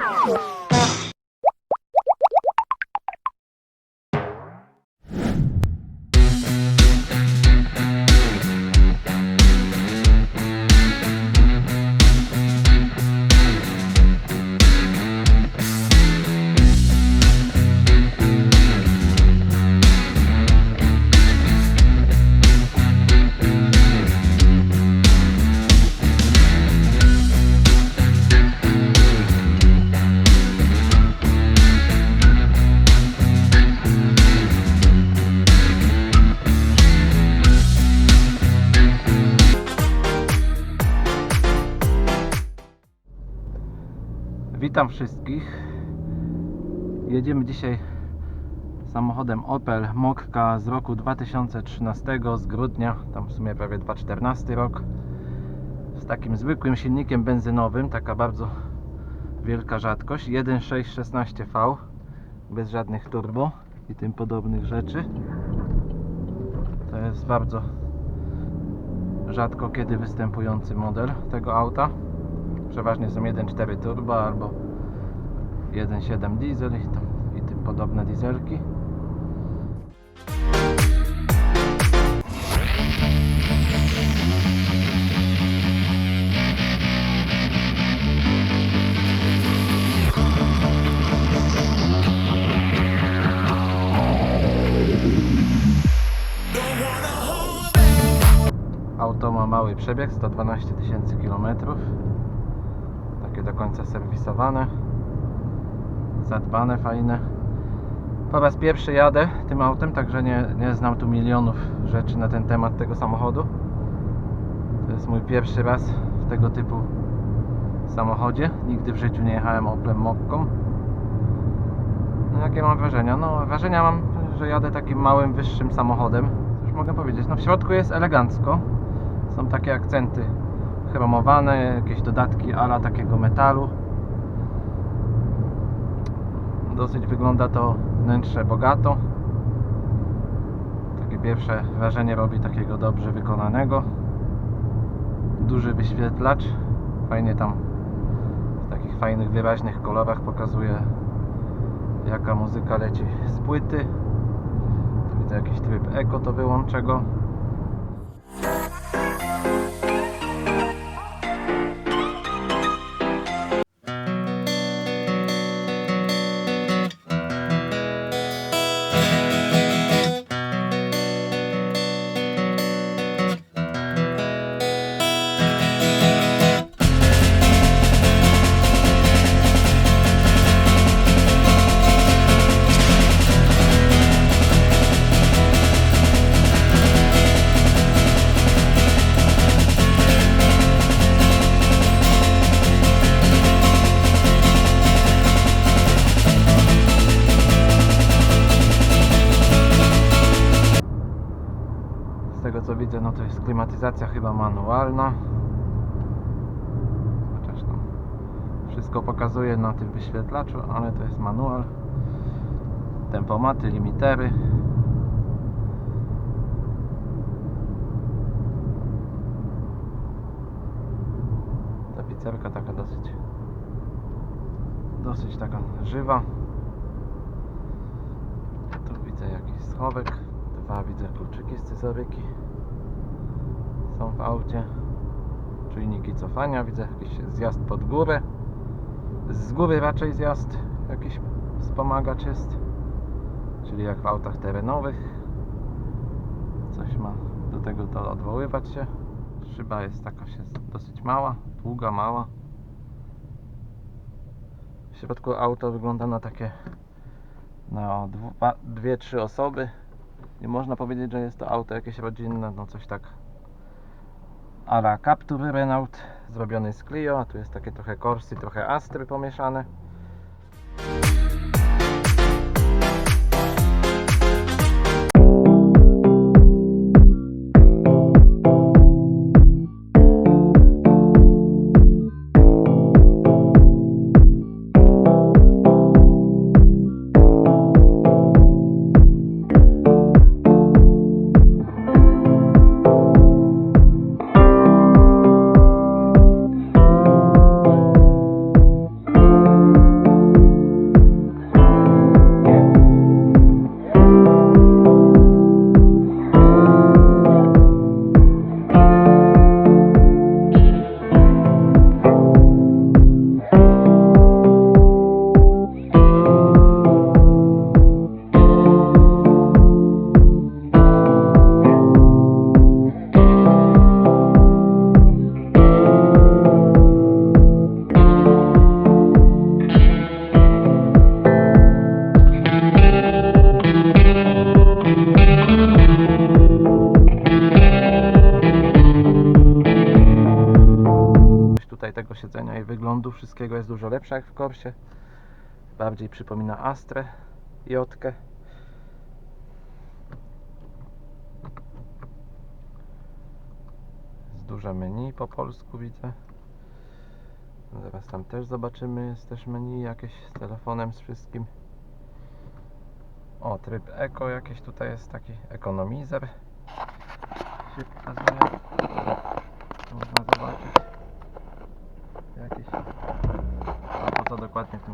Oh! Witam wszystkich. Jedziemy dzisiaj samochodem Opel Mokka z roku 2013 z grudnia, tam w sumie prawie 2014 rok. Z takim zwykłym silnikiem benzynowym, taka bardzo wielka rzadkość 1.616V bez żadnych turbo i tym podobnych rzeczy. To jest bardzo rzadko kiedy występujący model tego auta. Przeważnie są 1.4 turbo albo 1.7 diesel i, tam, i tym podobne dieselki. Auto ma mały przebieg, 112 tysięcy kilometrów. Do końca serwisowane. Zadbane, fajne. Po raz pierwszy jadę tym autem, także nie, nie znam tu milionów rzeczy na ten temat tego samochodu. To jest mój pierwszy raz w tego typu samochodzie. Nigdy w życiu nie jechałem Oplem Mokką. No jakie mam wrażenia? No wrażenia mam, że jadę takim małym, wyższym samochodem. Cóż mogę powiedzieć? No w środku jest elegancko. Są takie akcenty chromowane, jakieś dodatki ala takiego metalu. Dosyć wygląda to wnętrze bogato. Takie pierwsze wrażenie robi takiego dobrze wykonanego. Duży wyświetlacz. Fajnie tam w takich fajnych, wyraźnych kolorach pokazuje jaka muzyka leci z płyty. Tu widzę jakiś tryb eko, to wyłączę go. Chociaż tam wszystko pokazuje na tym wyświetlaczu, ale to jest manual. Tempomaty, limitery. Tapicerka taka dosyć dosyć taka żywa. Tu widzę jakiś schowek. Dwa widzę kluczyki z scyzoryki. Są w aucie. Czujniki cofania. Widzę jakiś zjazd pod górę. Z góry raczej zjazd. Jakiś wspomagacz jest. Czyli jak w autach terenowych. Coś ma do tego to odwoływać się. Szyba jest taka się dosyć mała. Długa, mała. W środku auto wygląda na takie no, dwa, dwie, trzy osoby. Nie można powiedzieć, że jest to auto jakieś rodzinne, no coś tak a la Captur Renault zrobiony z Clio, tu jest takie trochę Corsy, trochę Astry pomieszane. Wszystkiego jest dużo lepsza jak w Corsie. Bardziej przypomina Astrę, Jotkę. Jest duże menu po polsku widzę. Zaraz tam też zobaczymy, jest też menu jakieś z telefonem, z wszystkim. O, tryb Eco jakieś tutaj jest taki ekonomizer. Się pokazuje. Można zobaczyć. Jakieś. A po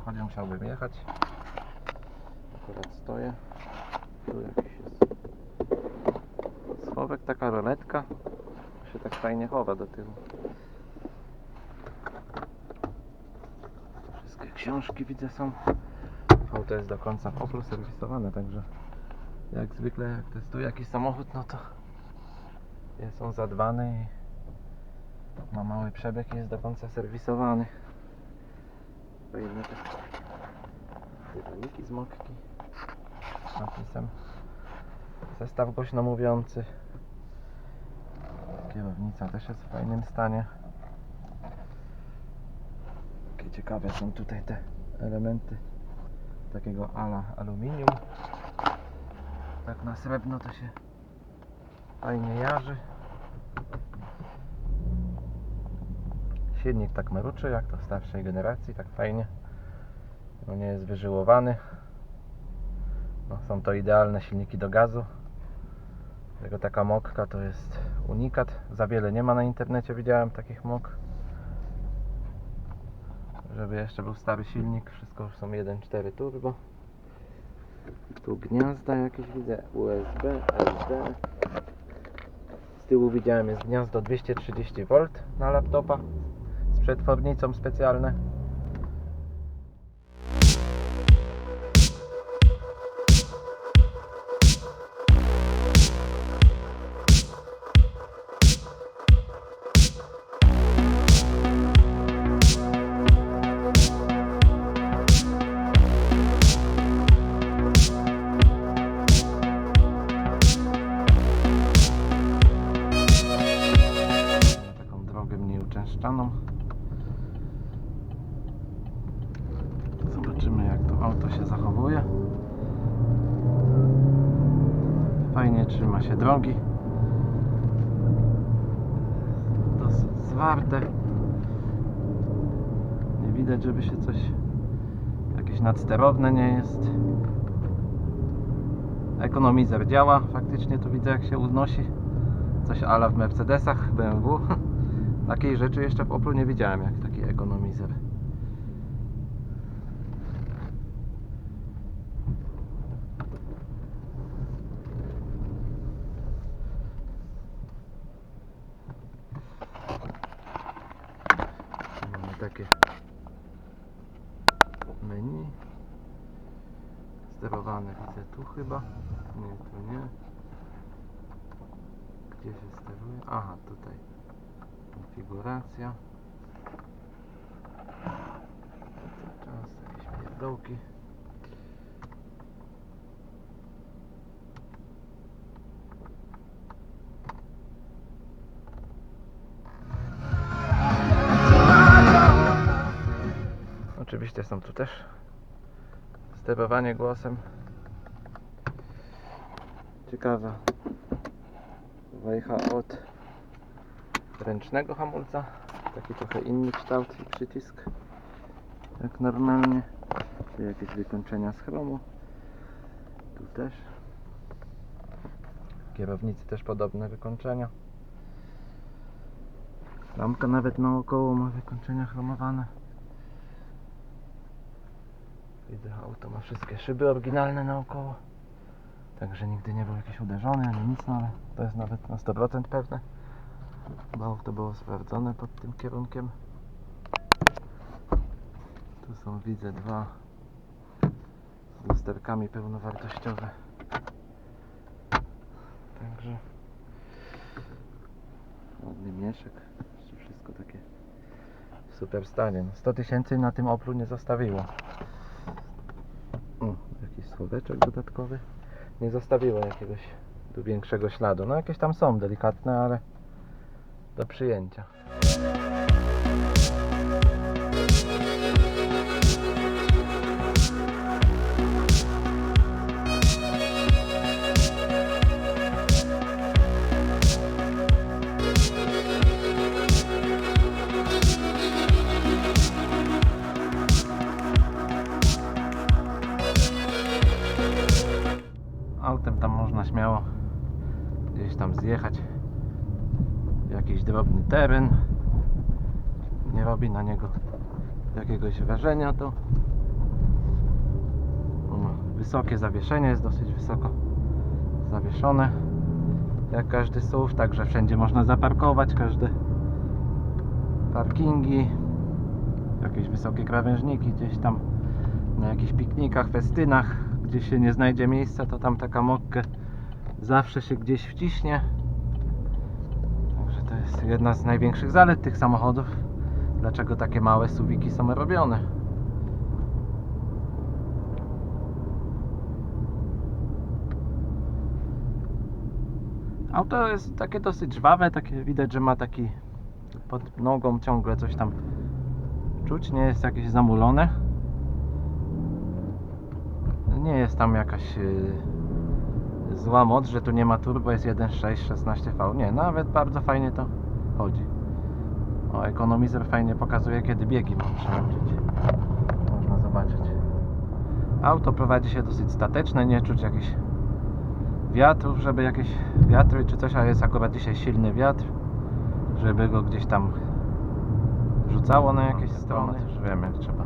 chodzi, musiałbym jechać. Akurat stoję. Tu jakiś jest schowek, taka roletka. Się tak fajnie chowa do tyłu. Wszystkie książki widzę są. Auto jest do końca w serwisowane, także jak zwykle jak testuję jakiś samochód, no to jest on zadbany i ma mały przebieg i jest do końca serwisowany. Fajne te dywaniki z mokki. Z napisem. Zestaw głośno mówiący. Kierownica też jest w fajnym stanie. Jakie ciekawe są tutaj te elementy takiego ala aluminium. Tak na srebrno to się fajnie jarzy silnik tak maruczy jak to starszej generacji tak fajnie. No nie jest wyżyłowany. No, są to idealne silniki do gazu. Tego taka mokka to jest unikat. Za wiele nie ma na internecie widziałem takich mok. Żeby jeszcze był stary silnik wszystko już są 1.4 turbo. Tu gniazda jakieś widzę USB, SD z tyłu widziałem jest gniazdo 230V na laptopa przetwornicą specjalne drogi. Dosyć zwarte. Nie widać, żeby się coś jakieś nadsterowne nie jest. Ekonomizer działa, faktycznie tu widzę jak się unosi coś ala w Mercedesach, BMW. Takiej rzeczy jeszcze w Oplu nie widziałem, jak taki ekonomizer. Tu Mamy takie menu sterowane widzę tu chyba nie, tu nie gdzie się steruje? Aha, tutaj. Konfiguracja. Czas, jakieś pierdołki. Oczywiście są tu też sterowanie głosem. Ciekawa wajcha od ręcznego hamulca. Taki trochę inny kształt i przycisk. Jak normalnie. Tu jakieś wykończenia z chromu. Tu też. Kierownicy też podobne wykończenia. Lampka nawet naokoło ma wykończenia chromowane. Widzę auto ma wszystkie szyby oryginalne naokoło Także nigdy nie był jakiś uderzony ani nic, no ale to jest nawet na 100% pewne. Bo to było sprawdzone pod tym kierunkiem. Tu są widzę dwa z lusterkami pełnowartościowe. Także ładny mieszek. Wszystko takie w super stanie. No 100 tysięcy na tym Oplu nie zostawiło. O, jakiś schoweczek dodatkowy nie zostawiło jakiegoś większego śladu. No jakieś tam są delikatne, ale do przyjęcia. Wysokie zawieszenie, jest dosyć wysoko zawieszone. Jak każdy SUV, także wszędzie można zaparkować, każde parkingi, jakieś wysokie krawężniki gdzieś tam na jakichś piknikach, festynach, gdzie się nie znajdzie miejsca, to tam taka mokkę zawsze się gdzieś wciśnie. Także to jest jedna z największych zalet tych samochodów. Dlaczego takie małe suwiki są robione? Auto jest takie dosyć żwawe, takie widać, że ma taki pod nogą ciągle coś tam czuć, nie jest jakieś zamulone. Nie jest tam jakaś yy, zła moc, że tu nie ma turbo, jest 1.6 16V. Nie, nawet bardzo fajnie to chodzi. O, ekonomizer fajnie pokazuje, kiedy biegi mam przełączyć. Można zobaczyć. Auto prowadzi się dosyć stateczne, nie czuć jakichś wiatrów, żeby jakieś wiatry czy coś, a jest akurat dzisiaj silny wiatr, żeby go gdzieś tam rzucało na jakieś strony. Już wiem jak trzeba.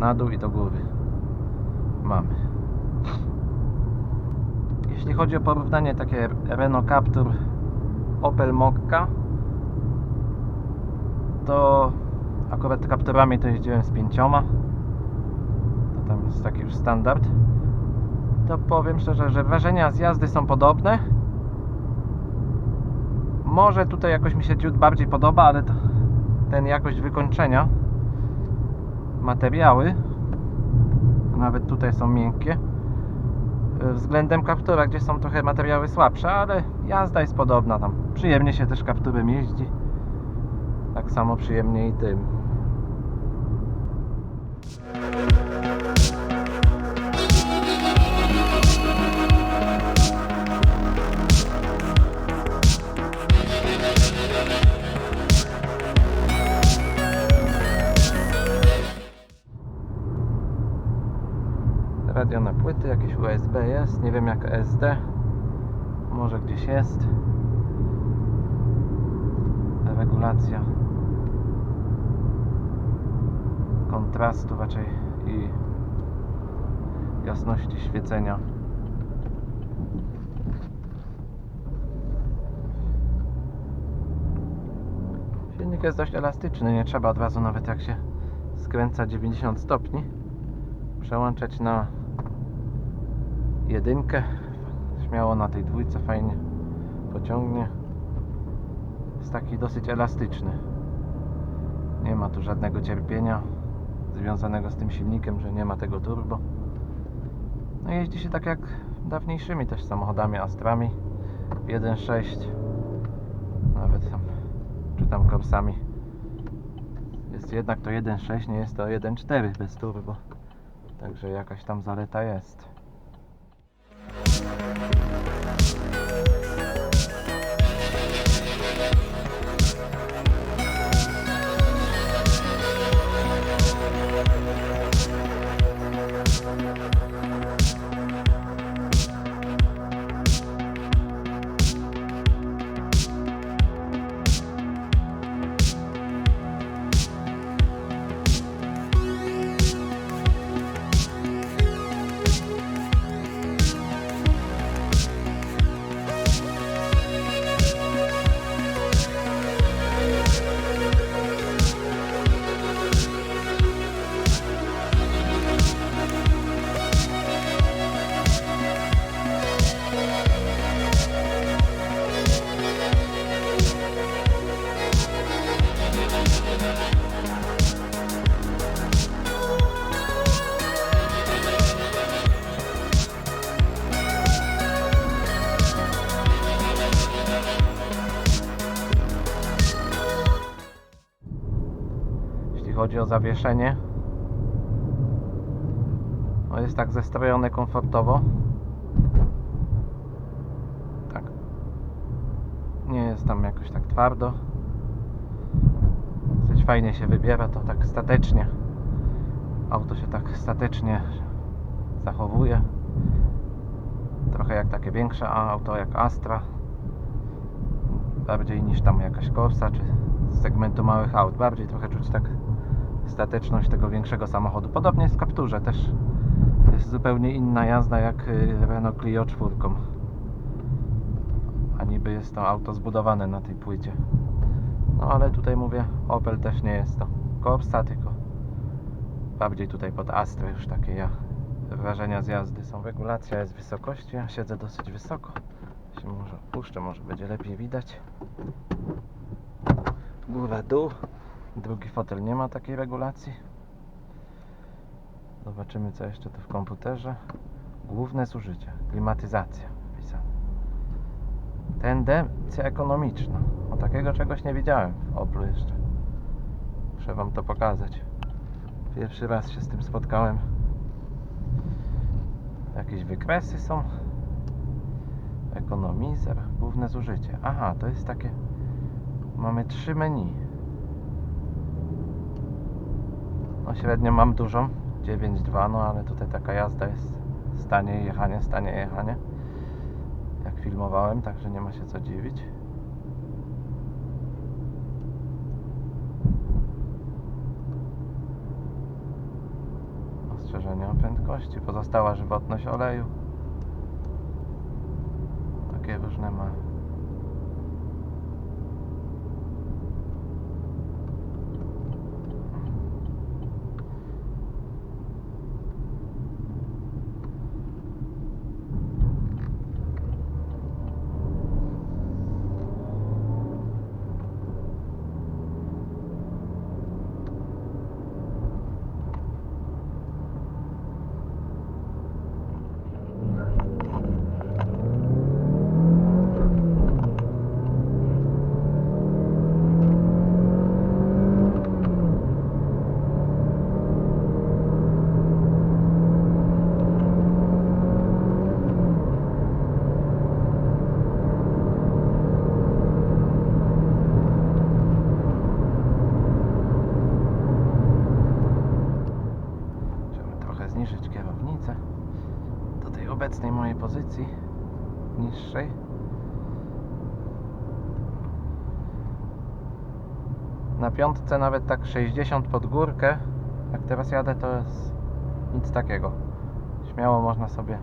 Na dół i do góry. Mamy. Jeśli chodzi o porównanie takie Renault Captur Opel Mokka to akurat Capturami to jeździłem z pięcioma to tam jest taki już standard to powiem szczerze, że wrażenia z jazdy są podobne może tutaj jakoś mi się ciut bardziej podoba, ale ten jakość wykończenia materiały nawet tutaj są miękkie względem kaptura, gdzie są trochę materiały słabsze, ale jazda jest podobna tam. Przyjemnie się też kapturem jeździ. Tak samo przyjemnie i tym. Nie wiem jak SD. Może gdzieś jest. Regulacja kontrastu raczej i jasności świecenia. Silnik jest dość elastyczny, nie trzeba od razu nawet jak się skręca 90 stopni przełączać na jedynkę. Śmiało na tej dwójce fajnie pociągnie. Jest taki dosyć elastyczny. Nie ma tu żadnego cierpienia związanego z tym silnikiem, że nie ma tego turbo. No jeździ się tak jak dawniejszymi też samochodami Astrami 1.6 nawet tam czy tam Corsami. Jest jednak to 1.6 nie jest to 1.4 bez turbo. Także jakaś tam zaleta jest. Zawieszenie, no jest tak zestrojone komfortowo. Tak. Nie jest tam jakoś tak twardo. Dosyć fajnie się wybiera to tak statecznie. Auto się tak statecznie zachowuje. Trochę jak takie większe auto, jak Astra. Bardziej niż tam jakaś Corsa, czy z segmentu małych aut. Bardziej trochę czuć tak stateczność tego większego samochodu. Podobnie jest w Capturze też. Jest zupełnie inna jazda jak y, Renault Clio 4. A niby jest to auto zbudowane na tej płycie. No ale tutaj mówię, Opel też nie jest to Corsa, tylko bardziej tutaj pod Astra już takie ja wrażenia z jazdy są. Regulacja jest wysokości, ja siedzę dosyć wysoko. Się może puszczę, może będzie lepiej widać. Góra, dół. Drugi fotel nie ma takiej regulacji. Zobaczymy co jeszcze tu w komputerze. Główne zużycie, klimatyzacja wpisane. Tendencja ekonomiczna. O takiego czegoś nie widziałem w Oplu jeszcze. Muszę wam to pokazać. Pierwszy raz się z tym spotkałem. Jakieś wykresy są. Ekonomizer, główne zużycie. Aha, to jest takie. Mamy trzy menu. No średnio mam dużą, 9.2, no ale tutaj taka jazda jest stanie jechanie, stanie jechanie. Jak filmowałem, także nie ma się co dziwić. Ostrzeżenia o prędkości, pozostała żywotność oleju. Takie różne ma. Trzeba trochę zniżyć kierownicę do tej obecnej mojej pozycji niższej. Na piątce nawet tak 60 pod górkę. Jak teraz jadę, to jest nic takiego. Śmiało można sobie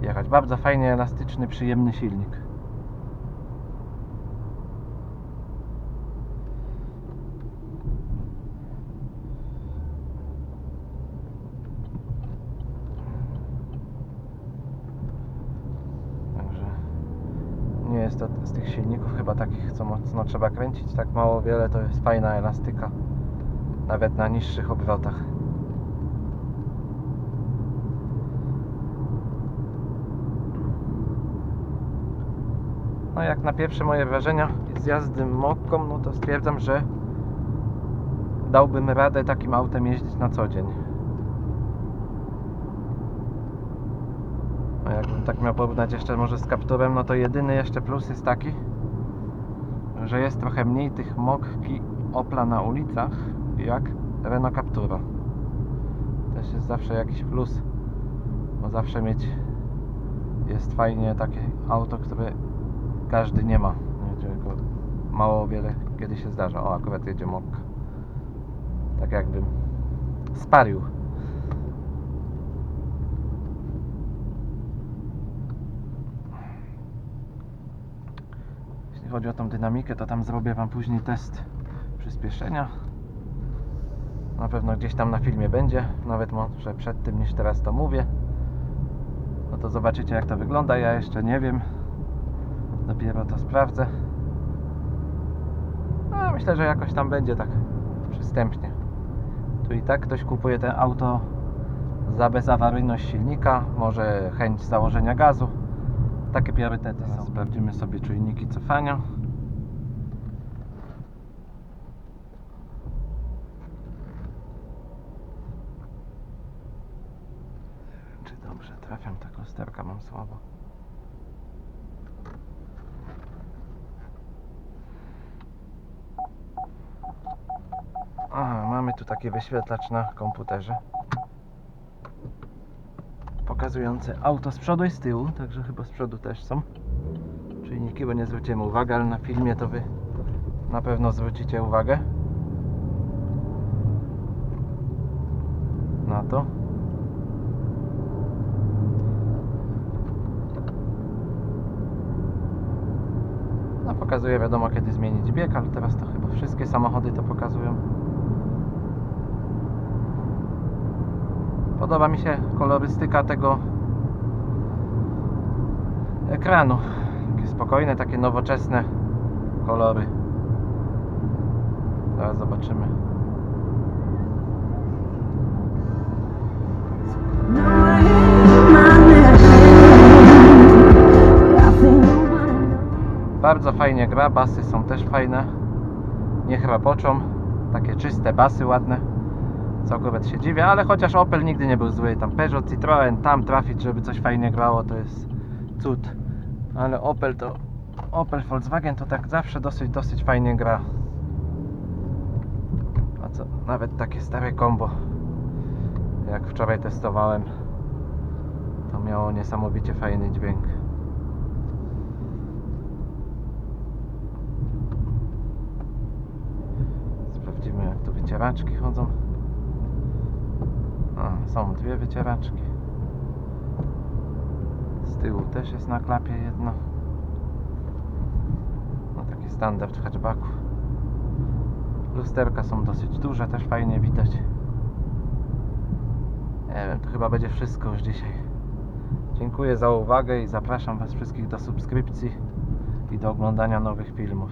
jechać. Bardzo fajnie elastyczny, przyjemny silnik. Także nie jest to z tych silników chyba takich, co mocno trzeba kręcić. Tak mało wiele to jest fajna elastyka. Nawet na niższych obrotach. No jak na pierwsze moje wrażenia z jazdy mokką, no to stwierdzam, że dałbym radę takim autem jeździć na co dzień. No jakbym tak miał porównać jeszcze może z kapturem, no to jedyny jeszcze plus jest taki, że jest trochę mniej tych mokki Opla na ulicach, jak Renault Captura. Też jest zawsze jakiś plus, bo zawsze mieć jest fajnie takie auto, które każdy nie ma, tylko mało wiele kiedy się zdarza. O, akurat jedzie mokka. Tak jakbym sparił. Jeśli chodzi o tą dynamikę, to tam zrobię Wam później test przyspieszenia. Na pewno gdzieś tam na filmie będzie, nawet może przed tym niż teraz to mówię. No to zobaczycie jak to wygląda, ja jeszcze nie wiem. Dopiero to sprawdzę. No myślę, że jakoś tam będzie tak przystępnie. Tu i tak ktoś kupuje to auto za bezawaryjność silnika, może chęć założenia gazu. Takie priorytety są. Sprawdzimy sobie czujniki cofania. Czy dobrze trafiam? Ta lusterka mam słabo. Aha, mamy tu taki wyświetlacz na komputerze. Pokazujące auto z przodu i z tyłu, także chyba z przodu też są czujniki, bo nie zwróciłem uwagi, ale na filmie to wy na pewno zwrócicie uwagę na to. No pokazuje wiadomo kiedy zmienić bieg, ale teraz to chyba wszystkie samochody to pokazują. Podoba mi się kolorystyka tego ekranu. Takie spokojne, takie nowoczesne kolory. Zaraz zobaczymy. Bardzo fajnie gra, basy są też fajne. Nie chrapoczą. Takie czyste basy, ładne. Akurat się dziwię, ale chociaż Opel nigdy nie był zły. Tam Peugeot, Citroen, tam trafić, żeby coś fajnie grało, to jest cud. Ale Opel to... Opel, Volkswagen to tak zawsze dosyć, dosyć fajnie gra. A co, nawet takie stare combo, jak wczoraj testowałem, to miało niesamowicie fajny dźwięk. Sprawdzimy jak tu wycieraczki chodzą. Są dwie wycieraczki. Z tyłu też jest na klapie jedno. No taki standard hatchbacku. Lusterka są dosyć duże, też fajnie widać. Nie wiem, to chyba będzie wszystko już dzisiaj. Dziękuję za uwagę i zapraszam Was wszystkich do subskrypcji i do oglądania nowych filmów.